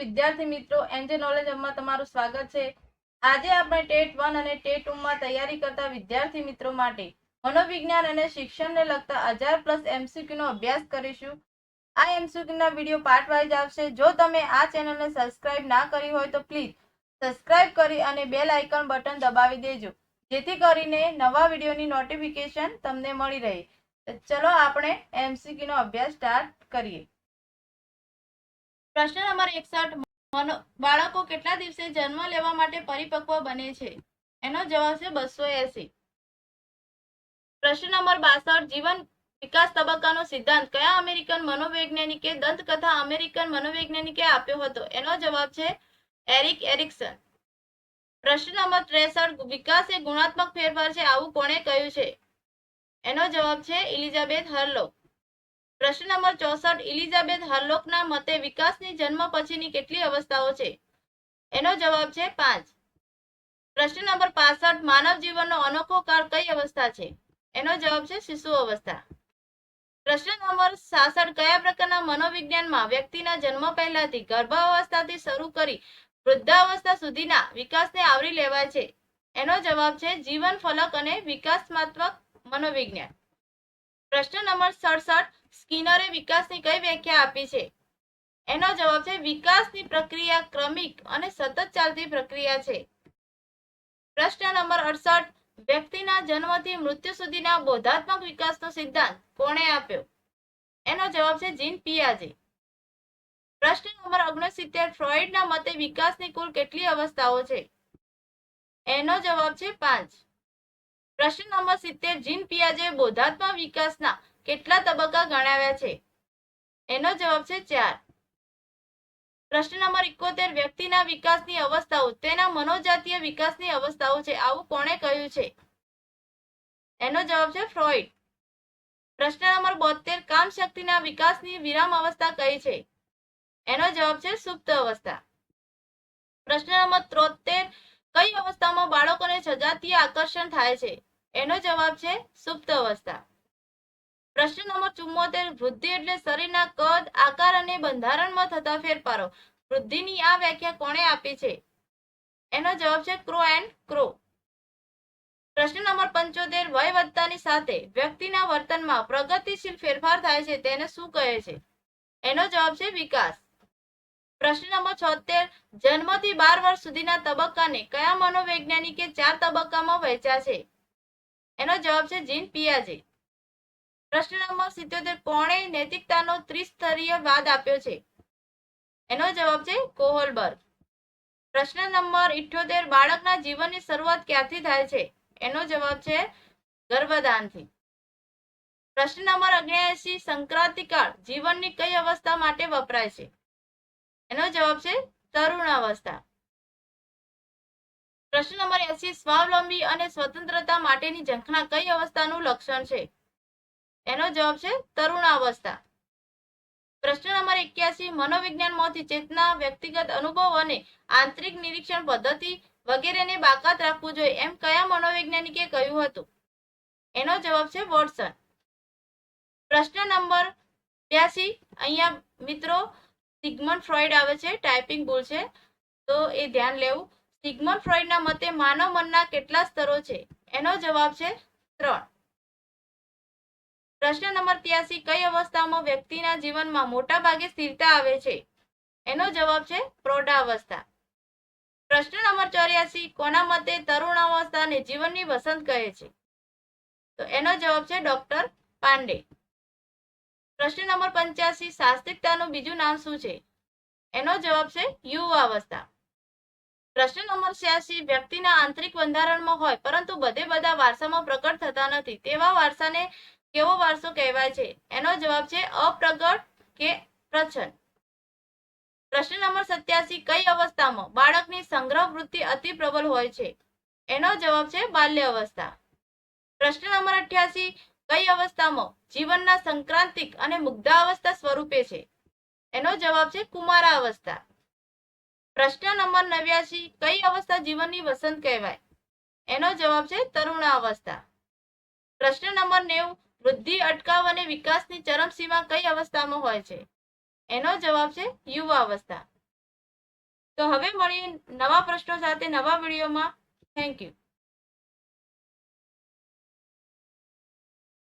વિદ્યાર્થી મિત્રો NJ knowledge હબમાં તમારું સ્વાગત છે. આજે આપણે ટેટ વન અને ટેટ ટુ માં તૈયારી કરતા વિદ્યાર્થી મિત્રો માટે મનોવિજ્ઞાન અને શિક્ષણને લગતા હજાર પ્લસ એમસીક્યુ નો અભ્યાસ કરીશું. આ એમસીક્યુ ના વીડિયો પાર્ટ વાઇઝ આવશે. જો તમે આ ચેનલને સબસ્ક્રાઇબ ના કરી હોય તો પ્લીઝ સબસ્ક્રાઇબ કરી અને બેલ આઇકન બટન દબાવી દેજો, જેથી કરીને નવા વિડીયોની નોટિફિકેશન તમને મળી રહે. ચલો આપણે એમસીક્યુ નો અભ્યાસ સ્ટાર્ટ કરીએ. પ્રશ્ન નંબર એકસઠ બાળકો કેટલા દિવસે જન્મ લેવા માટે પરિપક્વ બને છે? એનો જવાબ છે બસો એસી. પ્રશ્ન નંબર બાસઠ, જીવન વિકાસ તબક્કાનો સિદ્ધાંત. કયા અમેરિકન મનોવૈજ્ઞાનિકે દંતકથા અમેરિકન મનોવૈજ્ઞાનિકે આપ્યો હતો? એનો જવાબ છે એરિક એરિક્સન. પ્રશ્ન નંબર ત્રેસઠ, વિકાસ એ ગુણાત્મક ફેરફાર છે આવું કોણે કહ્યું છે? એનો જવાબ છે ઇલિઝાબેથ હર્લોક પ્રશ્ન નંબર ચોસઠ, ઇલિઝાબેથ હર્લોકના મતે વિકાસની જન્મ પછીની કેટલી અવસ્થાઓ છે? એનો જવાબ છે પાંચ. પ્રશ્ન નંબર પાસઠ, માનવ જીવનનો અનોખો કાળ કઈ અવસ્થા છે? એનો જવાબ છે શિશુ અવસ્થા. પ્રશ્ન નંબર સાસઠ, કયા પ્રકારના મનોવિજ્ઞાનમાં વ્યક્તિના જન્મ પહેલાથી ગર્ભાવસ્થાથી શરૂ કરી વૃદ્ધાવસ્થા સુધીના વિકાસને આવરી લેવાય છે? એનો જવાબ છે જીવન ફલક અને વિકાસમાત્મક મનોવિજ્ઞાન. પ્રશ્ન નંબર સડસઠ સ્કિનરે વિકાસની કઈ વ્યાખ્યા આપી છે? એનો જવાબ છે, વિકાસની પ્રક્રિયા ક્રમિક અને સતત ચાલતી પ્રક્રિયા છે. પ્રશ્ન નંબર અડસઠ, વ્યક્તિના જન્મથી મૃત્યુ સુધીના બોધાત્મક વિકાસનો સિદ્ધાંત કોણે આપ્યો? એનો જવાબ છે, જીન પિયાજે પ્રશ્ન નંબર ઓગણસિત્તેર ફ્રોઇડના મતે વિકાસની કુલ કેટલી અવસ્થાઓ છે? એનો જવાબ છે, પાંચ. પ્રશ્ન નંબર સિત્તેર, જીન પિયાજે બોધાત્મક વિકાસના કેટલા તબક્કા ગણાવ્યા છે? એનો જવાબ છે ચાર. પ્રશ્ન નંબર ઇકોતેર વ્યક્તિના વિકાસની અવસ્થાઓ, તેના મનોજાતીય વિકાસની અવસ્થાઓ છે. આવું કોણે કહ્યું છે? એનો જવાબ છે ફ્રોઇડ પ્રશ્ન નંબર બોતેર કામ શક્તિના વિકાસની વિરામ અવસ્થા કઈ છે? એનો જવાબ છે સુપ્ત અવસ્થા. પ્રશ્ન નંબર ત્રોતેર, કઈ અવસ્થામાં બાળકોને સજાતીય આકર્ષણ થાય છે? એનો જવાબ છે સુપ્ત અવસ્થા. પ્રશ્ન નંબર ચુમ્મોતેર વૃદ્ધિ એટલે શરીરના કદ, આકાર અને બંધારણમાં થતા ફેરફારો. વૃદ્ધિની આ વ્યાખ્યા કોણે આપી છે? એનો જવાબ છે ક્રો એન્ડ ક્રો. પ્રશ્ન નંબર પંચોતેર, વય વધતાની સાથે વ્યક્તિના વર્તનમાં પ્રગતિશીલ ફેરફાર થાય છે તેને શું કહે છે? એનો જવાબ છે વિકાસ. પ્રશ્ન નંબર છોતેર, જન્મથી બાર વર્ષ સુધીના તબક્કાને કયા મનોવૈજ્ઞાનિકે ચાર તબક્કામાં વહેંચ્યા છે? એનો જવાબ છે જીન પિયાજે પ્રશ્ન નંબર સિત્યોતેર કોણે નૈતિકતાનો ત્રિસ્તરીય વાદ આપ્યો છે. એનો જવાબ છે કોહોલબર્ગ. પ્રશ્ન નંબર ઇઠ્યોતેર, બાળકના જીવનની શરૂઆત ક્યાંથી થાય છે? એનો જવાબ છે ગર્ભદાનથી પ્રશ્ન નંબર અગ્યાસી, સંક્રાંતિકાળ, જીવનની કઈ અવસ્થા માટે વપરાય છે? એનો જવાબ છે તરુણ અવસ્થા પ્રશ્ન નંબર એસી, સ્વાવલંબી અને સ્વતંત્રતા માટેની ઝંખના કઈ અવસ્થાનું લક્ષણ છે? એનો જવાબ છે તરુણાવસ્થા. પ્રશ્ન નંબર એક્યાસી મનોવિજ્ઞાનમાંથી ચેતના, વ્યક્તિગત અનુભવ અને આંતરિક નિરીક્ષણ પદ્ધતિ વગેરેને બાકાત રાખવું જોઈએ એમ કયા મનોવૈજ્ઞાનિકે કહ્યું હતું? એનો જવાબ છે વોટસન. પ્રશ્ન નંબર બ્યાસી અહીંયા મિત્રો સિગમન ફ્રોઈડ આવે છે, ટાઈપિંગ ભૂલ છે, તો એ ધ્યાન લેવું. સિગમન ફ્રોઈડના મતે માનવ મનના કેટલા સ્તરો છે? એનો જવાબ છે ત્રણ. પ્રશ્ન નંબર ત્યાસી, કઈ અવસ્થામાં વ્યક્તિના જીવનમાં મોટા ભાગે સ્થિરતા આવે છે? એનો જવાબ છે પ્રૌઢાવસ્થા. પ્રશ્ન નંબર ચોર્યાસી, કોના મતે તરુણાવસ્થાને જીવનની વસંત કહે છે? તો એનો જવાબ છે ડોક્ટર પાંડે. પ્રશ્ન નંબર પંચ્યાસી શાસ્ત્રિકતાનું બીજું નામ શું છે? એનો જવાબ છે યુવાવસ્થા. પ્રશ્ન નંબર છ્યાસી, વ્યક્તિના આંતરિક બંધારણમાં હોય, પરંતુ બધે બધા વારસામાં પ્રકટ થતા નથી, તેવા વારસાને કેવો વારસો કહેવાય છે? એનો જવાબ છે અપ્રગટ કે પ્રછન પ્રશ્ન નંબર સત્યાસી, કઈ અવસ્થામાં બાળકની સંગ્રહ વૃત્તિ અતિ પ્રબળ હોય છે? એનો જવાબ છે બાલ્ય અવસ્થા પ્રશ્ન નંબર અઠ્યાસી, કઈ અવસ્થામાં જીવનના સંક્રાંતિક અને મુગ્ધાવસ્થા સ્વરૂપે છે? એનો જવાબ છે કુમારાવસ્થા. પ્રશ્ન નંબર નવ્યાસી, કઈ અવસ્થા જીવનની વસંત કહેવાય? એનો જવાબ છે તરુણા અવસ્થા પ્રશ્ન નંબર નેવું વૃદ્ધિ, અટકાવ અને વિકાસની ચરમસીમા કઈ અવસ્થામાં હોય છે? એનો જવાબ છે યુવા અવસ્થા. તો હવે મળીએ નવા પ્રશ્નો સાથે નવા વિડીયોમાં. Thank you